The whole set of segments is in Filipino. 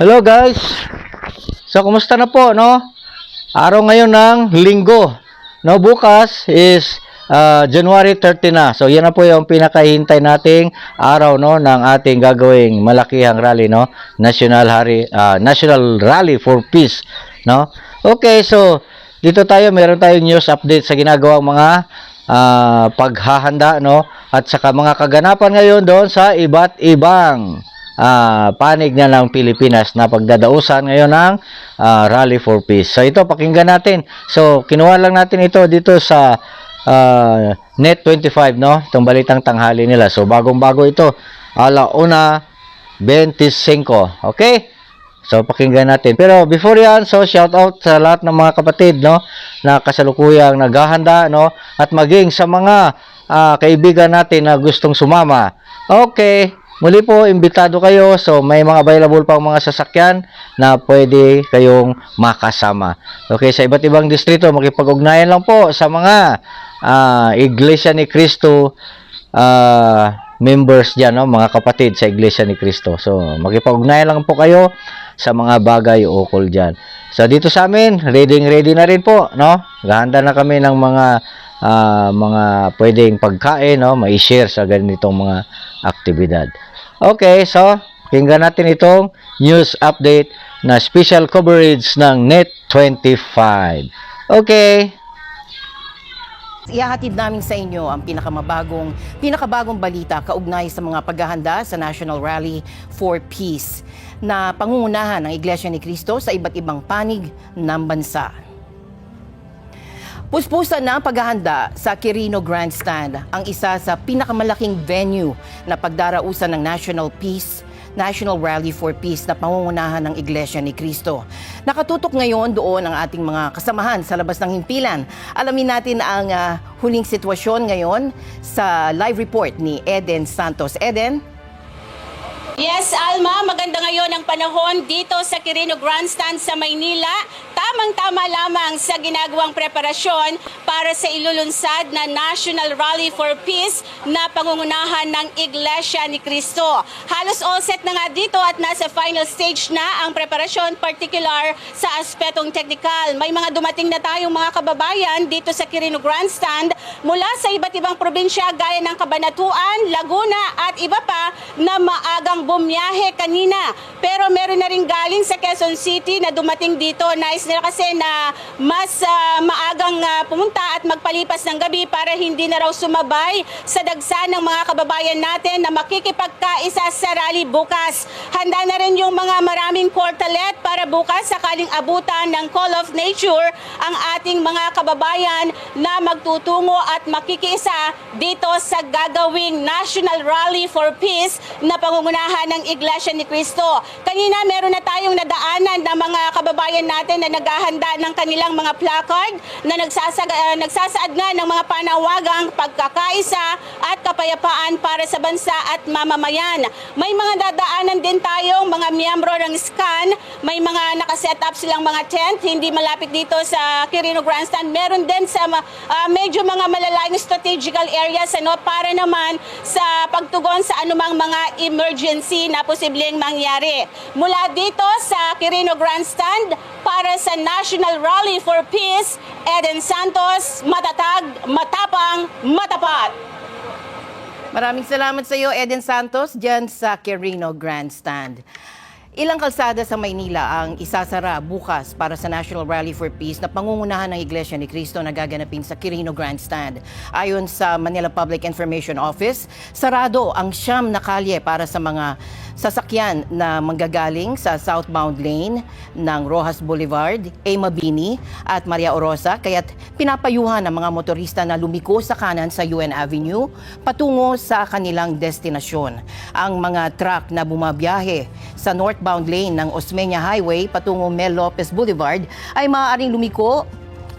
Hello guys. So kumusta na po no? Araw ngayon ng linggo. No, bukas is ah, January 30 na. So yan na po yung pinakahintay nating araw no ng ating gagawing malakihang rally no, National Rally ah, National Rally for Peace, no? Okay, so dito tayo meron tayong news update sa ginagawang mga ah, paghahanda no at saka mga kaganapan ngayon doon sa iba't ibang ah, panig na ng Pilipinas na pagdadausan ngayon ng ah, Rally for Peace. So ito pakinggan natin. So kinuha lang natin ito dito sa ah, Net 25 no, itong balitang tanghali nila. So bagong-bago ito. Alauna 25. Okay? So pakinggan natin. Pero before yan, so shout out sa lahat ng mga kapatid no na kasalukuyang naghahanda no at maging sa mga ah, kaibigan natin na gustong sumama. Okay, muli po imbitado kayo. So may mga available pang mga sasakyan na pwede kayong makasama. Okay, sa iba't ibang distrito makipag-ugnayan lang po sa mga ah, Iglesia ni Cristo ah, members diyan no, mga kapatid sa Iglesia ni Cristo. So, makipag-ugnayan lang po kayo sa mga bagay ukol diyan. So, dito sa amin, ready ready na rin po, no? Gahanda na kami ng mga ah, mga pwedeng pagkain, no, mai-share sa ganitong mga aktibidad. Okay, so tingnan natin itong news update na special coverage ng Net 25. Okay. Ihahatid namin sa inyo ang pinakamabagong, pinakabagong balita kaugnay sa mga paghahanda sa National Rally for Peace na pangungunahan ng Iglesia ni Cristo sa iba't ibang panig ng bansa. Puspusan na ang paghahanda sa Quirino Grandstand, ang isa sa pinakamalaking venue na pagdarausan ng National Peace National Rally for Peace na pangungunahan ng Iglesia ni Cristo. Nakatutok ngayon doon ang ating mga kasamahan sa labas ng himpilan. Alamin natin ang ah, huling sitwasyon ngayon sa live report ni Eden Santos. Eden? Yes, Alma, maganda ngayon ang panahon dito sa Quirino Grandstand sa Maynila. Tamang-tama lamang sa ginagawang preparasyon para sa ilulunsad na National Rally for Peace na pangungunahan ng Iglesia ni Cristo. Halos all set na nga dito at nasa final stage na ang preparasyon, particular sa aspetong technical. May mga dumating na tayong mga kababayan dito sa Quirino Grandstand mula sa iba't ibang probinsya gaya ng Cabanatuan, Laguna at iba pa na maagang bumiyahe kanina. Pero meron na rin galing sa Quezon City na dumating dito. Nice nila kasi na mas ah, maagang ah, pumunta at magpalipas ng gabi para hindi na raw sumabay sa dagsa ng mga kababayan natin na makikipagkaisa sa rally bukas. Handa na rin yung mga maraming portalet para bukas sakaling abutan ng Call of Nature ang ating mga kababayan na magtutungo at makikiisa dito sa gagawing National Rally for Peace na pangungunahan ng Iglesia ni Cristo. Kanina meron na tayong nadaanan ng mga kababayan natin na naghahanda ng kanilang mga placard na nagsasag, ah, nagsasaad nga ng mga panawagang pagkakaisa at kapayapaan para sa bansa at mamamayan. May mga dadaanan din tayong mga miyembro ng SCAN, may mga nakaset up silang mga tent, hindi malapit dito sa Quirino Grandstand. Meron din sa ah, medyo mga malalayong strategical areas ano, para naman sa pagtugon sa anumang mga emergency na posibleng mangyari. Mula dito sa Quirino Grandstand para sa National Rally for Peace, Eden Santos, matatag, matapang, matapat. Maraming salamat sa iyo, Eden Santos, dyan sa Quirino Grandstand. Ilang kalsada sa Maynila ang isasara bukas para sa National Rally for Peace na pangungunahan ng Iglesia ni Cristo na gaganapin sa Quirino Grandstand. Ayon sa Manila Public Information Office, sarado ang siyam na kalye para sa mga sasakyan na manggagaling sa southbound lane ng Rojas Boulevard, A. Mabini at Maria Orosa kaya't pinapayuhan ng mga motorista na lumiko sa kanan sa UN Avenue patungo sa kanilang destinasyon. Ang mga truck na bumabiyahe sa northbound lane ng Osmeña Highway patungo Mel Lopez Boulevard ay maaaring lumiko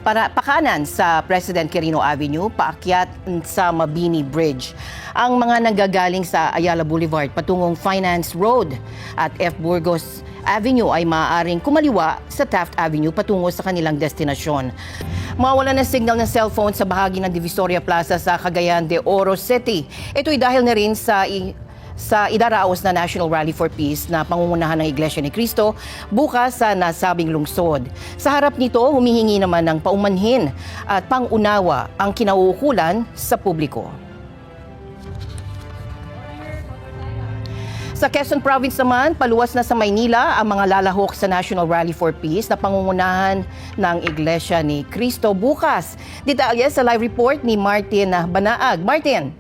para pakanan sa President Quirino Avenue, paakyat sa Mabini Bridge. Ang mga nanggagaling sa Ayala Boulevard patungong Finance Road at F. Burgos Avenue ay maaaring kumaliwa sa Taft Avenue patungo sa kanilang destinasyon. Mawala ng signal ng cellphone sa bahagi ng Divisoria Plaza sa Cagayan de Oro City. Ito'y dahil na rin sa sa idaraos na National Rally for Peace na pangungunahan ng Iglesia ni Cristo bukas sa nasabing lungsod. Sa harap nito, humihingi naman ng paumanhin at pangunawa ang kinauukulan sa publiko. Sa Quezon Province naman, paluwas na sa Maynila ang mga lalahok sa National Rally for Peace na pangungunahan ng Iglesia ni Cristo bukas. Detalye sa live report ni Martin Banaag. Martin.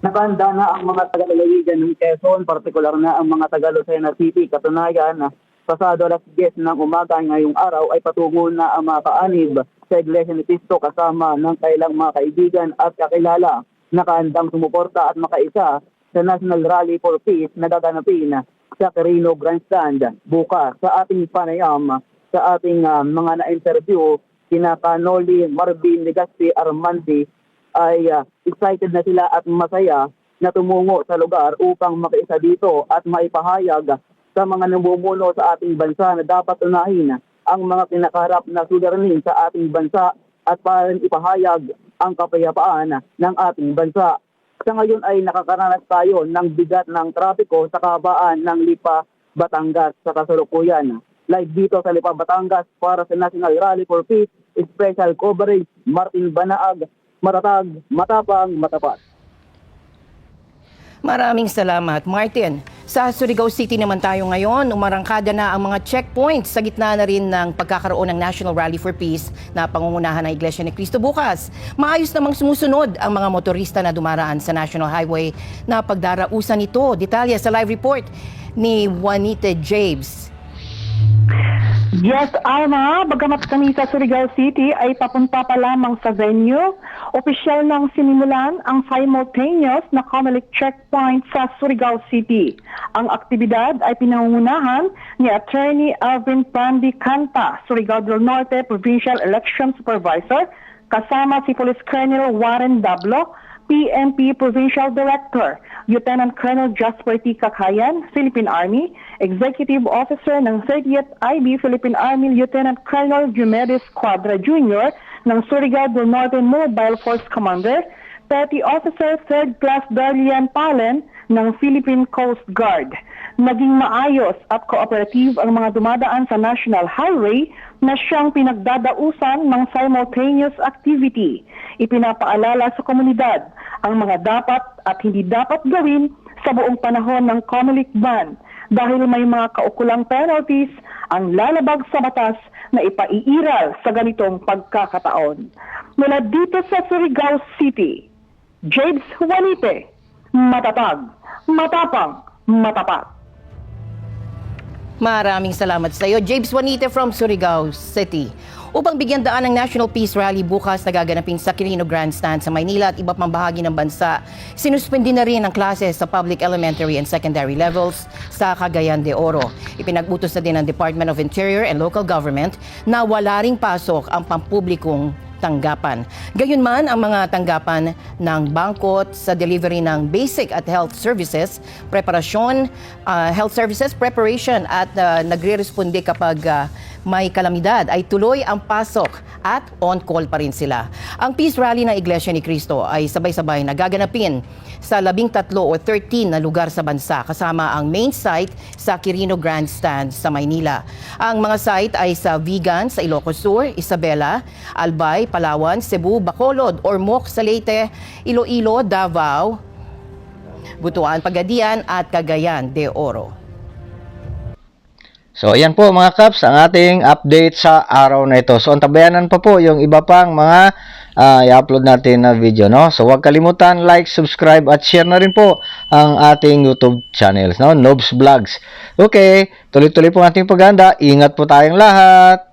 Nakahanda na ang mga taga-lalawigan ng Quezon, partikular na ang mga taga Lucena City. Katunayan, pasado alas 10 ng umaga ngayong araw ay patungo na ang mga kaanib sa Iglesia ni Cristo kasama ng kailang mga kaibigan at kakilala nakahandang sumuporta at makaisa sa National Rally for Peace na gaganapin sa Carino Grandstand bukas sa ating panayam sa ating ah, mga na-interview kina Canoli Marvin Legaspi Armandi ay ah, excited na sila at masaya na tumungo sa lugar upang makiisa dito at maipahayag sa mga namumuno sa ating bansa na dapat unahin ang mga kinakaharap na suliranin sa ating bansa at para rin ipahayag ang kapayapaan ng ating bansa. Sa ngayon ay nakakaranas tayo ng bigat ng trapiko sa kabaan ng Lipa, Batangas sa kasalukuyan. Live dito sa Lipa, Batangas para sa National Rally for Peace, special coverage, Martin Banaag, matatag, matapang, matapat. Maraming salamat, Martin. Sa Surigao City naman tayo ngayon, umarangkada na ang mga checkpoints sa gitna na rin ng pagkakaroon ng National Rally for Peace na pangungunahan ng Iglesia ni Cristo bukas. Maayos namang sumusunod ang mga motorista na dumaraan sa National Highway na pagdarausan nito. Detalye sa live report ni Juanita James. Yes, Alma, bagamat kami sa Surigao City ay papunta pa lamang sa venue, opisyal nang sinimulan ang simultaneous na Comelec checkpoint sa Surigao City. Ang aktibidad ay pinangungunahan ni Attorney Alvin Pandi Canta, Surigao del Norte Provincial Election Supervisor, kasama si Police Colonel Warren Dablo, PNP Provincial Director, Lieutenant Colonel Jasper T. Kakayan, Philippine Army, Executive Officer ng 30th IB Philippine Army Lieutenant Colonel Jumedes Quadra Jr. ng Surigao del Mobile Force Commander, Petty Officer 3rd Class Darlian Palen ng Philippine Coast Guard. Naging maayos at cooperative ang mga dumadaan sa National Highway na siyang pinagdadausan ng simultaneous activity. Ipinapaalala sa komunidad ang mga dapat at hindi dapat gawin sa buong panahon ng Comelec ban dahil may mga kaukulang penalties ang lalabag sa batas na ipaiiral sa ganitong pagkakataon. Mula dito sa Surigao City, James Juanite, matatag, matapang, matapat. Maraming salamat sa iyo, James Juanite from Surigao City. Upang bigyan daan ng National Peace Rally bukas na gaganapin sa Quirino Grandstand sa Maynila at iba pang bahagi ng bansa, sinuspindi na rin ang klase sa public elementary and secondary levels sa Cagayan de Oro. Ipinag-utos na din ng Department of Interior and Local Government na wala ring pasok ang pampublikong tanggapan. Gayunman ang mga tanggapan ng bangkot sa delivery ng basic at health services, preparasyon, ah, health services, preparation at ah, nagre-responde kapag ah, may kalamidad ay tuloy ang pasok at on-call pa rin sila. Ang Peace Rally ng Iglesia ni Cristo ay sabay-sabay na gaganapin sa labing tatlo o 13 na lugar sa bansa kasama ang main site sa Quirino Grandstand sa Maynila. Ang mga site ay sa Vigan sa Ilocos Sur, Isabela, Albay, Palawan, Cebu, Bacolod, Ormoc, Salete, Iloilo, Davao, Butuan, Pagadian at Cagayan de Oro. So, ayan po mga Kaps, ang ating update sa araw na ito. So, antabayanan pa po yung iba pang mga ah, i-upload natin na video, no? So, huwag kalimutan, like, subscribe, at share na rin po ang ating YouTube channels, no? Nobs Vlogs. Okay, tuloy-tuloy po ang ating paghanda. Ingat po tayong lahat.